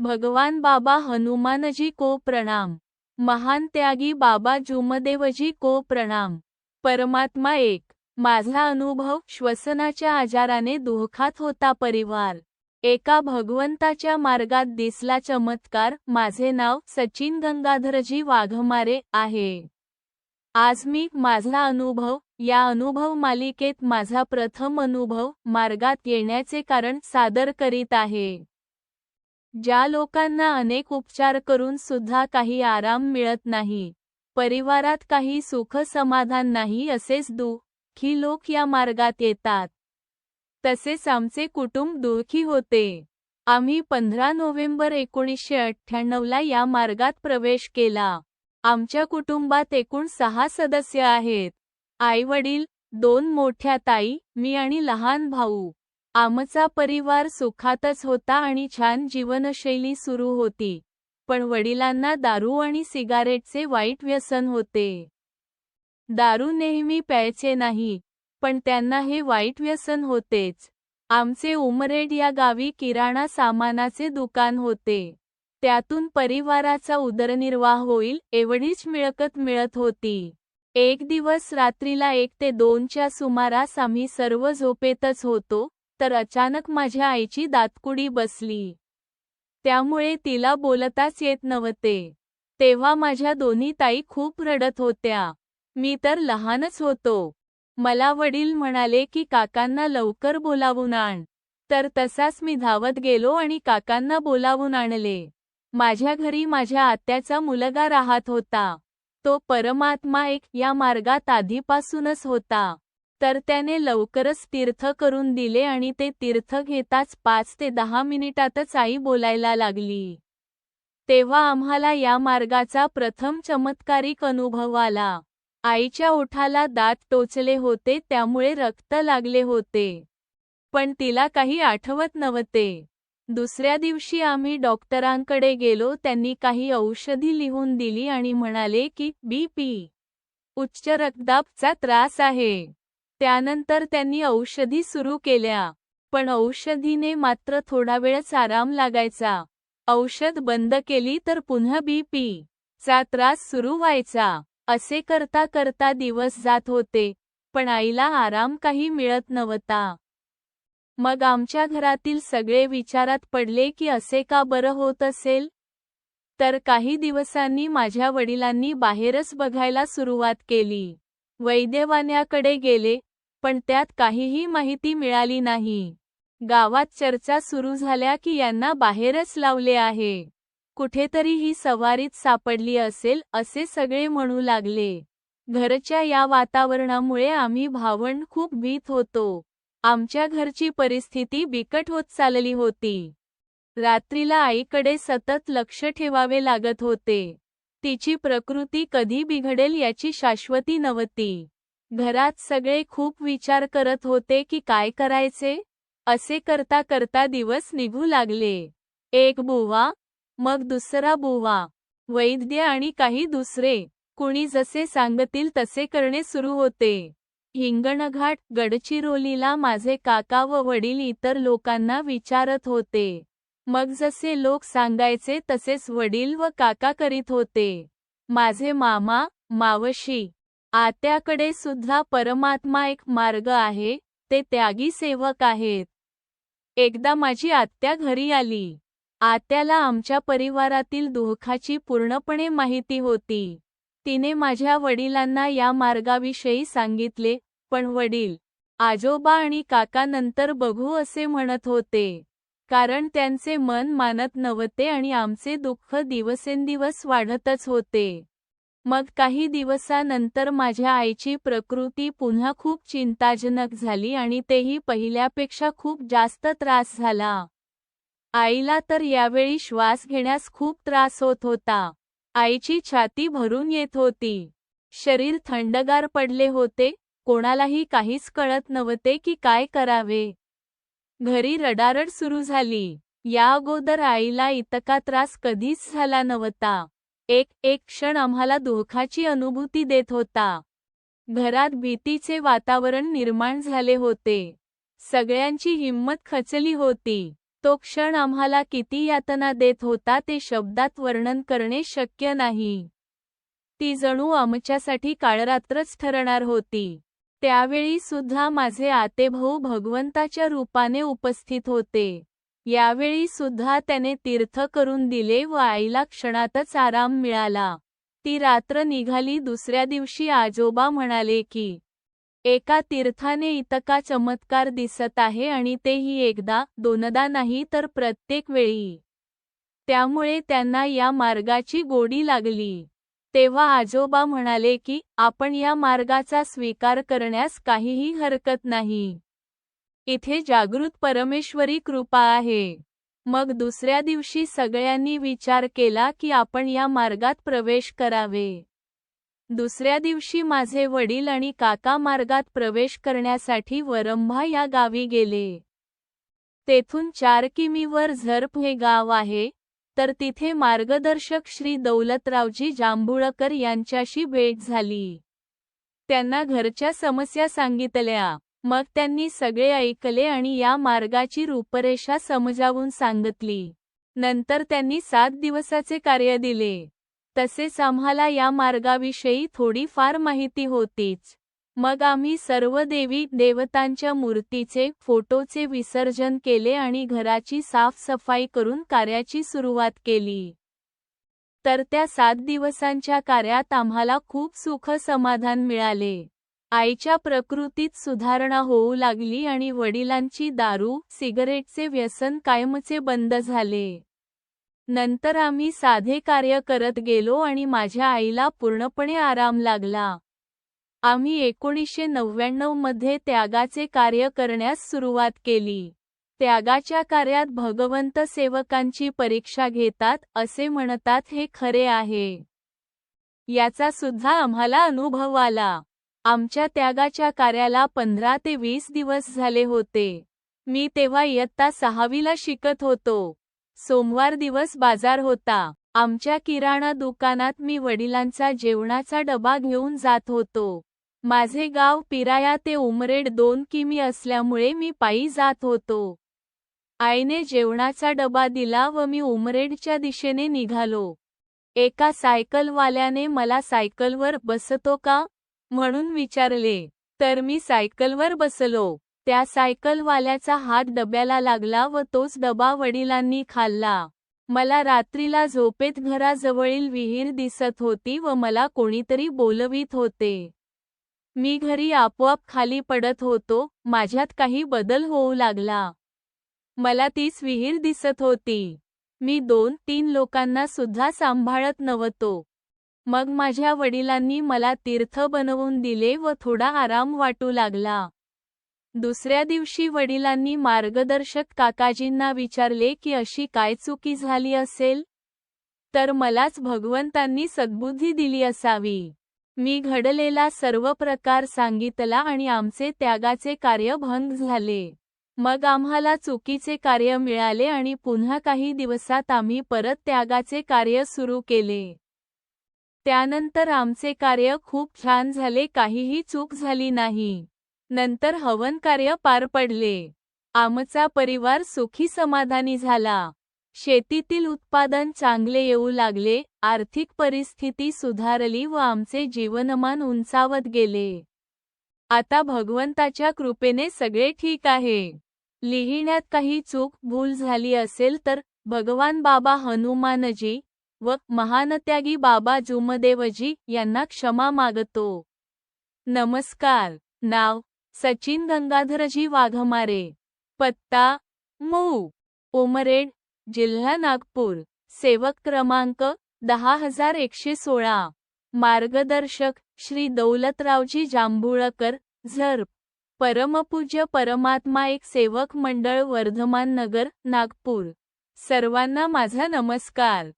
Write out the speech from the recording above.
भगवान बाबा हनुमानजी को प्रणाम. महान त्यागी बाबा जुमदेवजी को प्रणाम. परमात्मा एक. माझा अनुभव श्वसनाच्या आजाराने दुःखात होता परिवार. एका भगवंताच्या मार्गात दिसला चमत्कार. माझे नाव सचिन गंगाधरजी वाघमारे आहे. आज मी माझा अनुभव या अनुभव मालिकेत माझा प्रथम अनुभव मार्गात येण्याचे कारण सादर करीत आहे. ज्या लोकांना अनेक उपचार करून सुद्धा काही आराम मिळत नाही परिवारात काही सुख समाधान नाही असेच दुःखी लोक या मार्गात येतात. तसेच आमचे कुटुंब दुःखी होते. आम्ही पंधरा नोव्हेंबर एकोणीसशे अठ्ठ्याण्णवला या मार्गात प्रवेश केला. आमच्या कुटुंबात एकूण सहा सदस्य आहेत. आई वडील दोन मोठ्या ताई मी आणि लहान भाऊ. आमचा परिवार सुखातच होता आणि छान जीवनशैली सुरू होती. पण वडिलांना दारू आणि सिगारेटचे वाईट व्यसन होते. दारू नेहमी प्यायचे नाही पण त्यांना हे वाईट व्यसन होतेच. आमचे उमरेड या गावी किराणा सामानाचे दुकान होते. त्यातून परिवाराचा उदरनिर्वाह होईल एवढीच मिळकत मिळत होती. एक दिवस रात्रीला एक ते दोनच्या सुमारास आम्ही सर्व झोपेतच होतो तर अचानक माझ्या आईची दातकुडी बसली. त्यामुळे तिला बोलताच येत नव्हते. तेव्हा माझ्या दोन्ही ताई खूप रडत होत्या. मी तर लहानच होतो. मला वडील म्हणाले की काकांना लवकर बोलावून आण. तर तसाच मी धावत गेलो आणि काकांना बोलावून आणले. माझ्या घरी माझ्या आत्याचा मुलगा राहत होता. तो परमात्मा एक या मार्गात आधीपासूनच होता. तर त्याने लवकरच तीर्थ करून दिले आणि ते तीर्थ घेताच पाच ते दहा मिनिटातच आई बोलायला लागली. तेव्हा आम्हाला या मार्गाचा प्रथम चमत्कारिक अनुभव आला. आईच्या ओठाला दात टोचले होते त्यामुळे रक्त लागले होते. पण तिला काही आठवत नव्हते. दुसऱ्या दिवशी आम्ही डॉक्टरांकडे गेलो त्यांनी काही औषधी लिहून दिली आणि म्हणाले की बीपी उच्च रक्तदाबचा त्रास आहे. त्यानंतर त्यांनी औषधी सुरू केल्या. पण औषधीने मात्र थोडा वेळच आराम लागायचा. औषध बंद केली तर पुन्हा बीपी चा त्रास सुरू व्हायचा. असे करता करता दिवस जात होते पण आईला आराम काही मिळत नव्हता. मग आमच्या घरातील सगळे विचारात पडले की असे का बरं होत असेल? तर काही दिवसांनी माझ्या वडिलांनी बाहेरच बघायला सुरुवात केली. वैद्यवान्याकडे गेले पण त्यात काहीही माहिती मिळाली नाही. गावात चर्चा सुरू झाल्या की यांना बाहेरच लावले आहे. कुठेतरी ही सवारीत सापडली असेल असे सगळे म्हणू लागले. घरच्या या वातावरणामुळे आम्ही भावंड खूप भीत होतो. आमच्या घरची परिस्थिती बिकट होत चालली होती. रात्रीला आईकडे सतत लक्ष ठेवावे लागत होते. तिची प्रकृती कधी बिघडेल याची शाश्वती नव्हती. घरात सगळे खूप विचार करत होते की काय करायचे? असे करता करता दिवस निघू लागले. एक बुवा मग दुसरा बुवा वैद्य आणि काही दुसरे कुणी जसे सांगतील तसे करणे सुरू होते. हिंगणघाट गडचिरोलीला माझे काका व वडील इतर लोकांना विचारत होते. मग जसे लोक सांगायचे तसेच वडील व काका करीत होते. माझे मामा मावशी आत्याकडे सुद्धा परमात्मा एक मार्ग आहे ते त्यागी सेवक आहेत. एकदा माझी आत्या घरी आली. आत्याला आमच्या परिवारातील दुःखाची पूर्णपणे माहिती होती. तिने माझ्या वडिलांना या मार्गाविषयी सांगितले पण वडील आजोबा आणि काका नंतर बघू असे म्हणत होते. कारण त्यांचे मन मानत नव्हते आणि आमचे दुःख दिवसेंदिवस वाढतच होते. मग काही दिवसानंतर माझ्या आईची प्रकृती पुन्हा खूप चिंताजनक झाली आणि तेही पहिल्यापेक्षा खूप जास्त त्रास झाला. आईला तर यावेळी श्वास घेण्यास खूप त्रास होत होता. आईची छाती भरून येत होती. शरीर थंडगार पडले होते. कोणालाही काहीच कळत नव्हते की काय करावे. घरी रडारड सुरू झाली. या अगोदर आईला इतका त्रास कधीच झाला नव्हता. एक एक क्षण आम्हाला दुःखाची अनुभूती देत होता. घरात भीतीचे वातावरण निर्माण झाले होते. सगळ्यांची हिंमत खचली होती. तो क्षण आम्हाला किती यातना देत होता ते शब्दात वर्णन करणे शक्य नाही. ती जणू आमच्यासाठी काळरात्रच ठरणार होती. त्यावेळी सुद्धा माझे आतेभाऊ भगवंताच्या रूपाने उपस्थित होते. यावेळी सुद्धा त्याने तीर्थ करून दिले व आईला क्षणातच आराम मिळाला. ती रात्र निघाली दुसऱ्या दिवशी आजोबा म्हणाले की एका तीर्थाने इतका चमत्कार दिसत आहे आणि तेही एकदा दोनदा नाही तर प्रत्येक वेळी. त्यामुळे त्यांना या मार्गाची गोडी लागली. तेव्हा आजोबा म्हणाले की आपण या मार्गाचा स्वीकार करण्यास काहीही हरकत नाही. इथे जागृत परमेश्वरी कृपा आहे. मग दुसऱ्या दिवशी सगळ्यांनी विचार केला की आपण या मार्गात प्रवेश करावे. दुसऱ्या दिवशी माझे वडील आणि काका मार्गात प्रवेश करण्यासाठी वरंभा या गावी गेले. तेथून चार किमीवर झर्प हे गाव आहे तर तिथे मार्गदर्शक श्री दौलतरावजी जांभुळकर यांच्याशी भेट झाली. त्यांना घरच्या समस्या सांगितल्या. मग त्यांनी सगळे ऐकले आणि या मार्गाची रूपरेषा समजावून सांगितली. नंतर त्यांनी सात दिवसाचे कार्य दिले. तसेच आम्हाला या मार्गाविषयी थोडी फार माहिती होतीच. मग आम्ही सर्व देवी देवतांच्या मूर्तीचे फोटोचे विसर्जन केले आणि घराची साफसफाई करून कार्याची सुरुवात केली. तर त्या सात दिवसांच्या कार्यात आम्हाला खूप सुख समाधान मिळाले. आईच्या प्रकृतीत सुधारणा होऊ लागली आणि वडिलांची दारू सिगरेटचे व्यसन कायमचे बंद झाले. नंतर आम्ही साधे कार्य करत गेलो आणि माझ्या आईला पूर्णपणे आराम लागला. आम्ही एकोणीसशे नव्याण्णवमध्ये त्यागाचे कार्य करण्यास सुरुवात केली. त्यागाच्या कार्यात भगवंत सेवकांची परीक्षा घेतात असे म्हणतात हे खरे आहे. याचा सुद्धा आम्हाला अनुभव आला. आमच्या त्यागाच्या कार्याला पंधरा ते वीस दिवस झाले होते. मी तेव्हा इयत्ता सहावीला शिकत होतो. सोमवार दिवस बाजार होता. आमच्या किराणा दुकानात मी वडिलांचा जेवणाचा डबा घेऊन जात होतो. माझे गाव पिराया ते उमरेड दोन किमी असल्यामुळे मी पायी जात होतो. आईने जेवणाचा डबा दिला व मी उमरेडच्या दिशेने निघालो. एका सायकलवाल्याने मला सायकलवर बसतो का? म्हणून विचारले तर मी सायकलवर बसलो. त्या सायकलवाल्याचा हात डब्याला लागला व तोच डबा वडिलांनी खाल्ला. मला रात्रीला झोपेत घराजवळील विहीर दिसत होती व मला कोणीतरी बोलवीत होते. मी घरी आपोआप खाली पडत होतो. माझ्यात काही बदल होऊ लागला. मला तीच विहीर दिसत होती. मी दोन तीन लोकांना सुद्धा सांभाळत नव्हतो. मग माझ्या वडिलांनी मला तीर्थ बनवून दिले व थोडा आराम वाटू लागला. दुसऱ्या दिवशी वडिलांनी मार्गदर्शक काकाजींना विचारले की अशी काय चुकी झाली असेल? तर मलाच भगवंतांनी सद्बुद्धी दिली असावी. मी घडलेला सर्व प्रकार सांगितला आणि आमचे त्यागाचे कार्य भंग झाले. मग आम्हाला चुकीचे कार्य मिळाले आणि पुन्हा काही दिवसात आम्ही परत त्यागाचे कार्य सुरू केले. त्यानंतर आमचे कार्य खूप छान झाले काहीही चूक झाली नाही. नंतर हवन कार्य पार पडले. आमचा परिवार सुखी समाधानी झाला. शेतीतील उत्पादन चांगले येऊ लागले आर्थिक परिस्थिती सुधारली व आमचे जीवनमान उंचावत गेले. आता भगवंताच्या कृपेने सगळे ठीक आहे. लिहिण्यात काही चूक भूल झाली असेल तर भगवान बाबा हनुमानजी व महानत्यागी बाबा जुमदेवजी यांना क्षमा मागतो. नमस्कार. नाव सचिन गंगाधरजी वाघमारे. पत्ता मऊ उमरेड जिल्हा नागपूर. सेवक क्रमांक दहा हजार एकशे सोळा. मार्गदर्शक श्री दौलतरावजी जांभुळकर झर्प. परमपूज्य परमात्मा एक सेवक मंडळ वर्धमान नगर नागपूर. सर्वांना माझा नमस्कार.